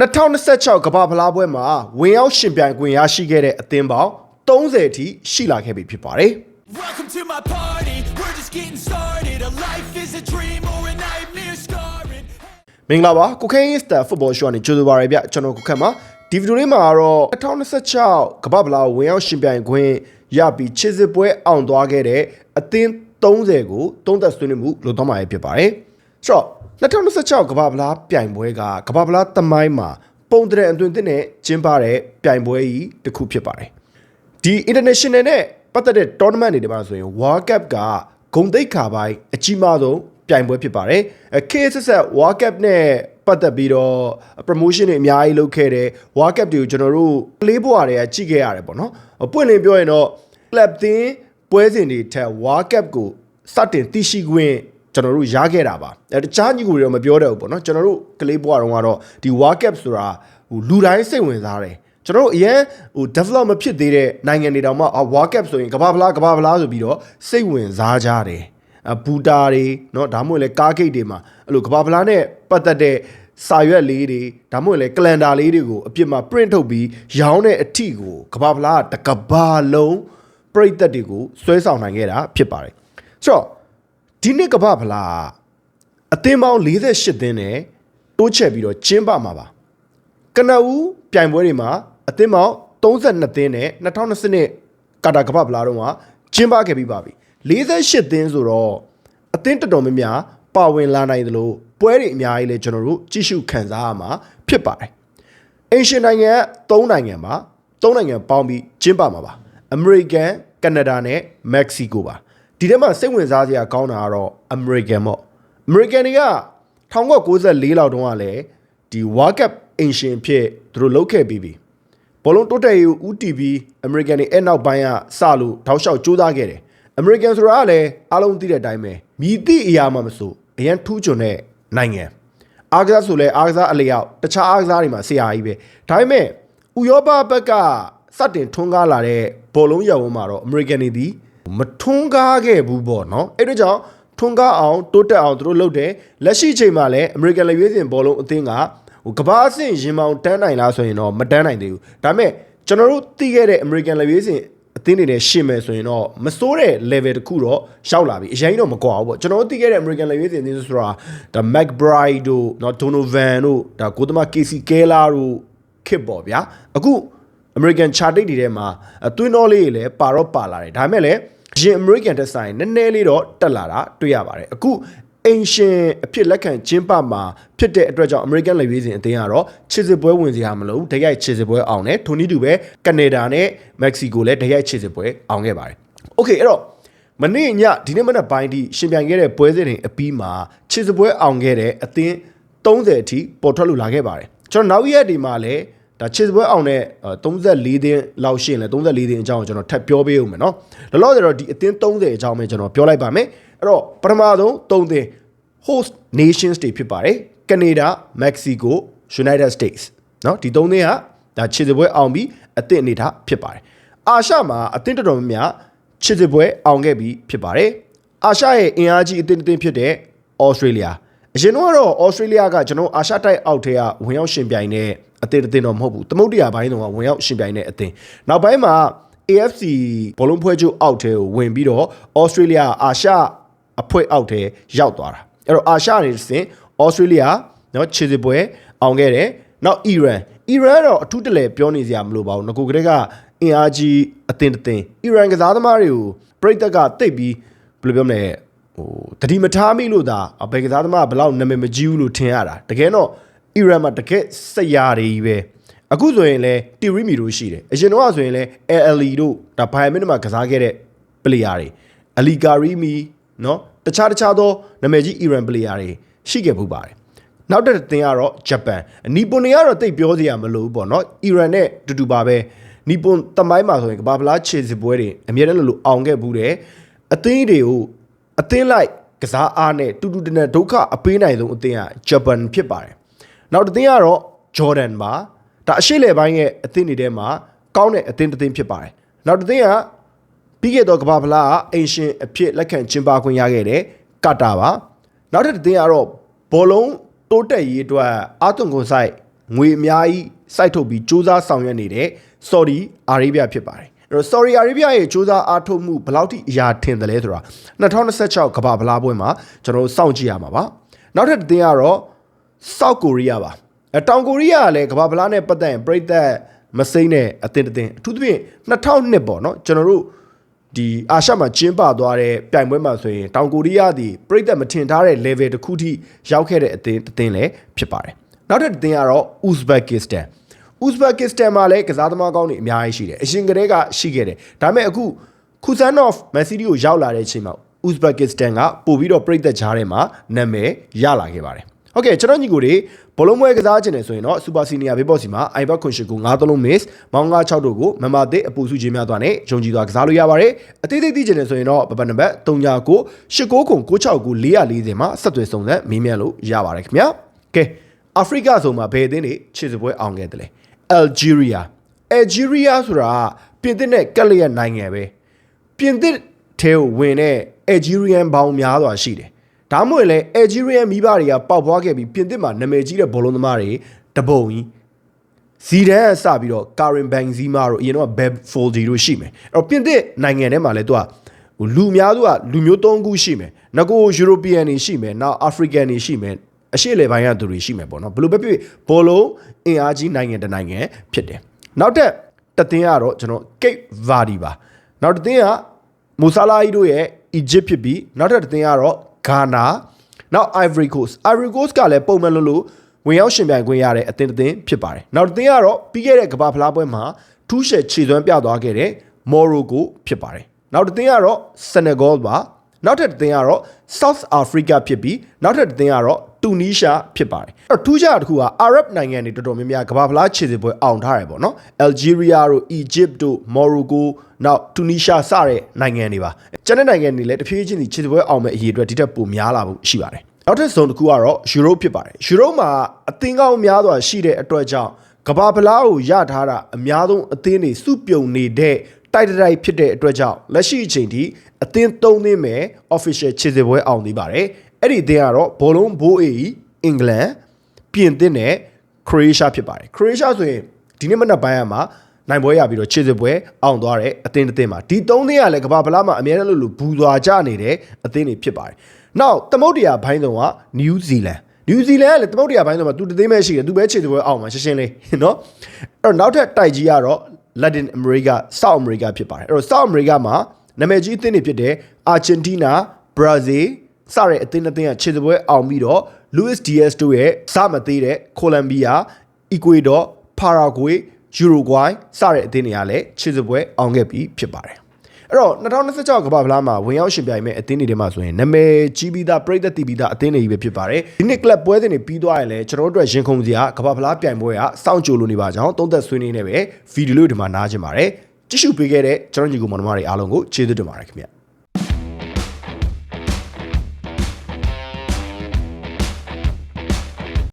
2026ကမ္ဘာဖလားပွဲမှာဝင်ရောက်ရှင်ပြိုင်ခွင့်ရရှိခဲ့တဲ့အသင်းပေါင်း30အထိရှိလာခဲ့ပြီဖြစ်ပါတယ် Welcome to my party. We're just getting started. A life is a dream or a nightmare scarring. ။မင်္ဂလာပါကိုခိုင်းစတာဖုတ်ဘောရှောကနေကြိုဆိုပါရစေဗျကျွန်တော်ကိုခန့်ပါဒီဗီဒီယိုလေးမှာတော့2026ကမ္ဘာဖလားဝင်ရောက်ရှင်ပြိုင်ခွင့်ရပြီးချစ်စစ်ပွဲအောင်သွားခဲ့တဲ့အသင်း30ကိုသုံးသက်ဆွေးနွေးမှုလုပ်သွားမှာဖြစ်ပါတယ်။ ဆိုတော့2026ကမ္ဘာဖလားပြိုင်ပွဲကကမ္ဘာဖလားသမိုင်းမှာပုံတရံအသွင်သစ်နဲ့ကျင်းပတဲ့ပြိုင်ပွဲကြီးတစ်ခုဖြစ်ပါတယ်။ဒီ international နဲ့ပတ်သက်တဲ့ tournament တွေမှာဆိုရင် World Cup ကဂုံတိတ်ခါပိုင်းအကြီးမားဆုံးပြိုင်ပွဲဖြစ်ပါတယ်။အဲ KSS World Cup နဲ့ပတ်သက်ပြီးတော့ promotion တွေအများကြီးလုပ်ခဲ့တယ်။ World Cup တွေကိုကျွန်တော်တို့ကလေးဘွားတွေကကြည့်ခဲ့ရတယ်ပေါ့နော်။ပွင့်လင်းပြောရင်တော့ club သင်းပွဲစဉ်တွေထက် World Cup ကိုစတင်သိရှိခွင့် ကျွန်တော်တို့ရခဲ့တာပါ။အဲတခြားညီကိုတွေတော့မပြောတတ်ဘူးပေါ့နော်။ကျွန်တော်တို့ကလေးဘွားတုန်းကတော့ဒီ World Cup ဆိုတာဟိုလူတိုင်းစိတ်ဝင်စားတယ်။ ကျွန်တော်တို့အရင်ဟို develop မဖြစ်သေးတဲ့နိုင်ငံတွေတောင်မှအာ World Cup ဆိုရင်ကမ္ဘာဖလားကမ္ဘာဖလားဆိုပြီးတော့စိတ်ဝင်စားကြတယ်အဘူတာတွေเนาะဒါမှမဟုတ်လေကားဂိတ်တွေမှာအဲ့လိုကမ္ဘာဖလားနဲ့ပတ်သက်တဲ့စာရွက်လေးတွေဒါမှမဟုတ်လေကလန်ဒါလေးတွေကိုအပြစ်မှာ print ထုတ်ပြီးရောင်းတဲ့အထီကိုကမ္ဘာဖလားကတကဘာလုံးပြိသက်တွေကိုဆွဲဆောင်နိုင်ခဲ့တာဖြစ်ပါတယ်ဆိုတော့ ဒီနှစ်ကမ္ဘာဖလားအသင်းပေါင်း48သင်းနဲ့တိုးချက်ပြီးတော့ကျင်းပမှာပါကနဦးပြိုင်ပွဲတွေမှာအသင်းပေါင်း32သင်းနဲ့2020ကာတာကပ္ပဖလားတော့ကကျင်းပခဲ့ပြီးပါပြီ48သင်းဆိုတော့အသင်းတော်တော်များများပါဝင်လာနိုင်သလိုပွဲတွေအများကြီးလည်းကျွန်တော်တို့ကြည့်ရှုခံစားရမှာဖြစ်ပါတယ်အင်ရှင်နိုင်ငံက3နိုင်ငံမှာ3နိုင်ငံပေါင်းပြီးကျင်းပမှာပါအမေရိကန်ကနေဒါနဲ့မက္ကဆီကိုပါ ဒီထဲမှာစိတ်ဝင်စားစရာကောင်းတာကတော့အမေရိကန်ပေါ့အမေရိကန်တွေက1994လောက်တုန်းကလည်းဒီ World Cup အင်ရှင်ဖြစ်သူတို့လုပ်ခဲ့ပြီးပြီဘောလုံးတိုးတက်ရေးဦးတီပြီးအမေရိကန်တွေအဲ့နောက်ပိုင်းကစလို့ထောက်လျှောက်ကြိုးစားခဲ့တယ်အမေရိကန်ဆိုတာကလည်းအားလုံးသိတဲ့အတိုင်းပဲမြည်သည့်အရာမှမဆိုအရန်ထူးချွန်တဲ့နိုင်ငံအားကစားဆိုလဲအားကစားအလျောက်တခြားအားကစားတွေမှာဆရာကြီးပဲဒါပေမဲ့ဥရောပဘက်ကစတင်ထွန်းကားလာတဲ့ဘောလုံးရောင်မှာတော့အမေရိကန်တွေဒီ မထွန်းကားခဲ့ဘူးပေါ့နော်အဲ့ဒါကြောင့်ထွန်းကားအောင်တိုးတက်အောင်သူတို့လုပ်တယ်လက်ရှိချိန်မှာလည်း American လက်ရွေးစင်ဘောလုံးအသင်းကဟိုကဘာအဆင့်ရင်မောင်တန်းနိုင်လားဆိုရင်တော့မတန်းနိုင်သေးဘူးဒါပေမဲ့ကျွန်တော်တို့သိခဲ့တဲ့ American လက်ရွေးစင်အသင်းတွေနဲ့ရှင်မယ်ဆိုရင်တော့မစိုးတဲ့ level တခုတော့ရောက်လာပြီအရင်တော့မကွာဘူးပေါ့ကျွန်တော်တို့သိခဲ့တဲ့ American လက်ရွေးစင်အသင်းဆိုတာဒါ McBride တို့နော် Donovan တို့ဒါကိုသမ KC Keller တို့ခစ်ပေါ့ဗျာအခု American Charting တွေထဲမှာအတွင်းတော်လေးတွေလည်းပါတော့ပါလာတယ်ဒါပေမဲ့လည်းရင် American တက်ဆိုင်နည်းနည်းလေးတော့တက်လာတာတွေ့ရပါတယ်အခုအင်ရှင်အဖြစ်လက်ခံကျင်းပမှာဖြစ်တဲ့အတွက်ကြောင့် American လက်ရွေးစင်အသင်းကတော့ချစ်စစ်ပွဲဝင်စရာမလိုဘူးတရိုက်ချစ်စစ်ပွဲအောင်တယ်ထိုနည်းတူပဲကနေဒါနဲ့မက္ကဆီကိုလည်းတရိုက်ချစ်စစ်ပွဲအောင်ခဲ့ပါတယ်။ Okay အဲ့တော့မနေ့ညဒီနေ့မနက်ပိုင်းထိရှင်ပြိုင်ခဲ့တဲ့ပွဲစဉ်တွေအပြီးမှာချစ်စစ်ပွဲအောင်ခဲ့တဲ့အသင်း30အထိပေါ်ထွက်လို့လာခဲ့ပါတယ်။ကျွန်တော်နောက်ရက်ဒီမှာလည်း ဒါချစ်ပွဲအောင်တဲ့34သင်းလောက်ရှိရင်လည်း34သင်းအကြောင်းကိုကျွန်တော်ထပ်ပြောပေးဦးမယ်နော်လောလောဆယ်တော့ဒီအသင်း30အကြောင်းပဲကျွန်တော်ပြောလိုက်ပါမယ်အဲ့တော့ပထမဆုံး3သင်း host nations တွေဖြစ်ပါတယ်ကနေဒါမက္ကဆီကို United States เนาะဒီ3သင်းကဒါချစ်ပွဲအောင်ပြီးအသင်းအနေထားဖြစ်ပါတယ်အာရှမှာအသင်းတော်တော်များများချစ်ပွဲအောင်ခဲ့ပြီးဖြစ်ပါတယ်အာရှရဲ့အင်အားကြီးအသင်းတစ်သင်းဖြစ်တဲ့ Australia အရင်တော့ကတော့ Australia ကကျွန်တော်အာရှတိုက်အောက်ထဲကဝင်ရောက်ရှင်ပြိုင်တဲ့ အသင်းအသင်းတော့မဟုတ်ဘူးသမုတ်တရားပိုင်းတော့ဝင်ရောက်ရှင်ပြိုင်တဲ့အသင်းနောက်ပိုင်းမှာ AFC ဘောလုံးဖွဲ့ချုပ်အောက်ထဲကိုဝင်ပြီးတော့ဩစတြေးလျအာရှအဖွဲ့အောက်ထဲရောက်သွားတာအဲ့တော့အာရှနေစဉ်ဩစတြေးလျနော်ခြေစစ်ပွဲအောင်ခဲ့တယ်နောက်အီရန်အီရန်တော့အထူးတလဲပြောနေစရာမလိုပါဘူးငကိုကလေးကအင်အားကြီးအသင်းအသင်းအီရန်ကစားသမားတွေကိုပြိတ္တကတိတ်ပြီးဘယ်လိုပြောမလဲဟိုတတိမထားမိလို့သာဘယ်ကစားသမားဘလောက်နာမည်မကြီးဘူးလို့ထင်ရတာတကယ်တော့ Iran မှာတကယ်စရာတွေကြီးပဲအခုဆိုရင်လဲတီရီမီတို့ရှိတယ်အရင်တော့ဆိုရင်လဲ ALE တို့ဒါဘိုင်မင်းမှာကစားခဲ့တဲ့ player တွေအလီကာရီမီเนาะတခြားတခြားသောနာမည်ကြီး Iran player တွေရှိခဲ့မှုပါတယ်နောက်တစ်သင်းကတော့ဂျပန်နီပွန်တွေကတော့တိတ်ပြောစရာမလိုဘူးပေါ့เนาะ Iran နဲ့တူတူပါပဲနီပွန်တမိုင်းမှာဆိုရင်ကဘာဖလားခြေစစ်ပွဲတွေအများနဲ့လို့အောင်ခဲ့ဘူးတယ်အသင်းတွေကိုအသင်းလိုက်ကစားအားနဲ့တူတူတနဒုက္ခအပေးနိုင်ဆုံးအသင်းကဂျပန်ဖြစ်ပါတယ် နောက်တစ်သင်းကတော့ Jordan ပါဒါအရှိလေပိုင်းရဲ့အသင်းတွေထဲမှာကောင်းတဲ့အသင်းတစ်သင်းဖြစ်ပါတယ်နောက်တစ်သင်းကပြီးခဲ့သောကမ္ဘာဖလားကအင်ရှင်အဖြစ်လက်ခံကျင်းပခွင့်ရခဲ့တဲ့ကတာပါနောက်တစ်သင်းကတော့ဘောလုံးတိုးတက်ရေးအတွက်အာသွန်ကွန်ဆိုင် ငွေအများကြီးစိုက်ထုတ်ပြီးစ조사ဆောင်ရွက်နေတဲ့ Saudi Arabia ဖြစ်ပါတယ်အဲ့တော့ Saudi Arabia ရဲ့စ조사အားထုတ်မှုဘယ်လောက်ထိအရာထင်တယ်လဲဆိုတာ2026ကမ္ဘာဗလားပွဲမှာကျွန်တော်တို့စောင့်ကြည့်ရမှာပါနောက်ထပ်တစ်သင်းကတော့ South Korea ပါအဲတောင်ကိုရီးယားကလည်းကမ္ဘာဗလားနဲ့ပတ်သက်ရင်ပြိသက်မစိမ့်တဲ့အသင်းတစ်သင်းအထူးသဖြင့်2002ပေါ့နော်ကျွန်တော်တို့ဒီအာရှမှာကျင်းပသွားတဲ့ပြိုင်ပွဲမှာဆိုရင်တောင်ကိုရီးယားဒီပြိသက်မထင်ထားတဲ့ level တစ်ခုထိရောက်ခဲ့တဲ့အသင်းတစ်သင်းလည်းဖြစ်ပါတယ်နောက်ထပ်တစ်သင်းကတော့ Uzbekistan Uzbekistan မှာလည်းကစားသမားကောင်းတွေအများကြီးရှိတယ်အရင်ကတည်းကရှိခဲ့တယ်ဒါပေမဲ့အခု Kusanov Man City ကိုရောက်လာတဲ့အချိန်မှာ Uzbekistan ကပို့ပြီးတော့ပြိသက်ကြားထဲမှာနာမည်ရလာခဲ့ပါတယ် ဟုတ်ကဲ့ကျွန်တော်ညီကိုတွေဘလုံးပွဲကစားခြင်းနေဆိုရင်တော့ Super Senior ဘေးပေါ့စီမှာ iPad ခွန်ရှိကို9သလုံး miss မောင်း9 6တို့ကိုမမသစ်အပူစုချင်းများသွားနဲ့ယုံကြည်သွားကစားလို့ရပါတယ်အသေးသေးသိခြင်းနေဆိုရင်တော့ပပနံပါတ်39 89ခု969 440မှာဆက်သွယ်စုံစမ်းမေးမြန်းလို့ရပါတယ်ခင်ဗျာကဲအာဖရိကဆိုမှာဘယ်အသင်းတွေခြေစပွဲအောင်ခဲ့တယ်လဲ Algeria Algeria ဆိုတာပြင်သစ်နဲ့ကက်လျက်နိုင်ငံပဲပြင်သစ်ထဲကိုဝင်တဲ့ Algerian ဘောင်များစွာရှိတယ် ဒါမှမဟုတ်လေ Algerian မိဘတွေကပေါက်ဖွားခဲ့ပြီးပြင်သစ်မှာနာမည်ကြီးတဲ့ဘောလုံးသမားတွေတပုံကြီးဇီဒန်ကစပြီးတော့ Karim Benzema တို့အရင်တော့ Beb Foldi တို့ရှိမယ်အဲ့တော့ပြင်သစ်နိုင်ငံထဲမှာလည်းသူကဟိုလူများသူကလူမျိုး၃ခုရှိမယ်ငကို European တွေရှိမယ်နောက် African တွေရှိမယ်အရှေ့လေပိုင်းကသူတွေရှိမယ်ပေါ့နော်ဘယ်လိုပဲဖြစ်ဖြစ်ဘောလုံးအင်အားကြီးနိုင်ငံတစ်နိုင်ငံဖြစ်တယ်နောက်ထပ်တစ်သင်းကတော့ကျွန်တော် Cape Verde ပါနောက်တစ်သင်းကမူဆာလာဟီတို့ရဲ့ Egypt ဖြစ်ပြီးနောက်ထပ်တစ်သင်းကတော့ Ghana နောက် Ivory Coast Ivory Coast ကလည်းပုံမှန်လို့လို့ဝင်ရောက်ရှင်ပြိုင်ခွင့်ရတဲ့အသင်းတစ်သင်းဖြစ်ပါတယ်နောက်တစ်သင်းကတော့ပြီးခဲ့တဲ့ကမ္ဘာဖလားပွဲမှာထူးရှယ်ခြေစွမ်းပြသွားခဲ့တဲ့ Morocco ဖြစ်ပါတယ်နောက်တစ်သင်းကတော့ Senegal ပါနောက်ထပ်တစ်သင်းကတော့ South Africa ဖြစ်ပြီးနောက်ထပ်တစ်သင်းကတော့ တူနီးရှားဖြစ်ပါတယ်အဲ့တော့ထူးခြားတစ်ခုကအာရပ်နိုင်ငံတွေတော်တော်များများကမ္ဘာဖလားခြေစစ်ပွဲအောင်ထားတယ်ပေါ့နော်အယ်ဂျီးရီးယားတို့အီဂျစ်တို့မော်ရိုကိုနောက်တူနီးရှားစတဲ့နိုင်ငံတွေပါကျန်တဲ့နိုင်ငံတွေလည်းတဖြည်းဖြည်းချင်းခြေစစ်ပွဲအောင်မဲ့အရေးအတွက်ဒီထက်ပိုများလာဖို့ရှိပါတယ်နောက်ထပ်ဇုံတစ်ခုကတော့ယူရိုဖြစ်ပါတယ်ယူရိုမှာအသင်းကောင်းများစွာရှိတဲ့အတွက်ကြောင့်ကမ္ဘာဖလားကိုရထားတာအများဆုံးအသင်းတွေစုပြုံနေတဲ့တိုက်တိုက်ဖြစ်တဲ့အတွက်ကြောင့်လက်ရှိအချိန်ထိအသင်း၃သင်းမဲ့ official ခြေစစ်ပွဲအောင်သေးပါတယ် အဲ့ဒီအသင်းကတော့ဘောလုံးဘိုးအေးအင်္ဂလန်ပြင်သစ်နဲ့ခရိုအေးရှားဖြစ်ပါတယ်ခရိုအေးရှားဆိုရင်ဒီနေ့မနက်ပိုင်းမှာနိုင်ပွဲရပြီးတော့ခြေစစ်ပွဲအောင်သွားတဲ့အသင်းတစ်သင်းမှာဒီ၃သင်းကလည်းကမ္ဘာဖလားမှာအများနဲ့လို့လို့ဘူသွားကြနေတဲ့အသင်းတွေဖြစ်ပါတယ်နောက်သမုတ်တရားဘိုင်းဆောင်ကနယူးဇီလန်နယူးဇီလန်ကလည်းသမုတ်တရားဘိုင်းဆောင်မှာသူတစ်သိမ်းပဲရှိတယ်သူပဲခြေစစ်ပွဲအောင်မှာရှင်းရှင်းလေးနော်အဲ့တော့နောက်ထပ်တိုက်ကြီးကတော့ Latin America South America ဖြစ်ပါတယ်အဲ့တော့ South America မှာနာမည်ကြီးအသင်းတွေဖြစ်တဲ့ Argentina Brazil စတဲ့အသင်းအသင်းကခြေစပွဲအောင်ပြီးတော့ Luis Diaz တို့ရဲ့စမသေးတဲ့ Colombia, Ecuador, Paraguay, Uruguay စတဲ့အသင်းတွေကလည်းခြေစပွဲအောင်ခဲ့ပြီးဖြစ်ပါတယ်အဲ့တော့2026ကမ္ဘာဖလားမှာဝင်ရောက်ရှင်ပြိုင်မဲ့အသင်းတွေထဲမှာဆိုရင်နာမည်ကြီးပြီးသားပြည်သက်တီးပြီးသားအသင်းတွေကြီးပဲဖြစ်ပါတယ်ဒီနှစ်ကလပ်ပွဲစဉ်တွေပြီးသွားရင်လည်းကျွန်တော်တို့အတွက်ရင်ခုန်စရာကမ္ဘာဖလားပြိုင်ပွဲကစောင့်ကြိုလို့နေပါကြောင်းသုံးသက်ဆွေးနွေးနေပဲဗီဒီယိုလေးဒီမှာနားကြင်ပါတယ်ကြည့်ရှုပေးခဲ့တဲ့ကျွန်တော်ညီကိုမောင်နှမတွေအားလုံးကိုကျေးဇူးတင်ပါတယ်ခင်ဗျ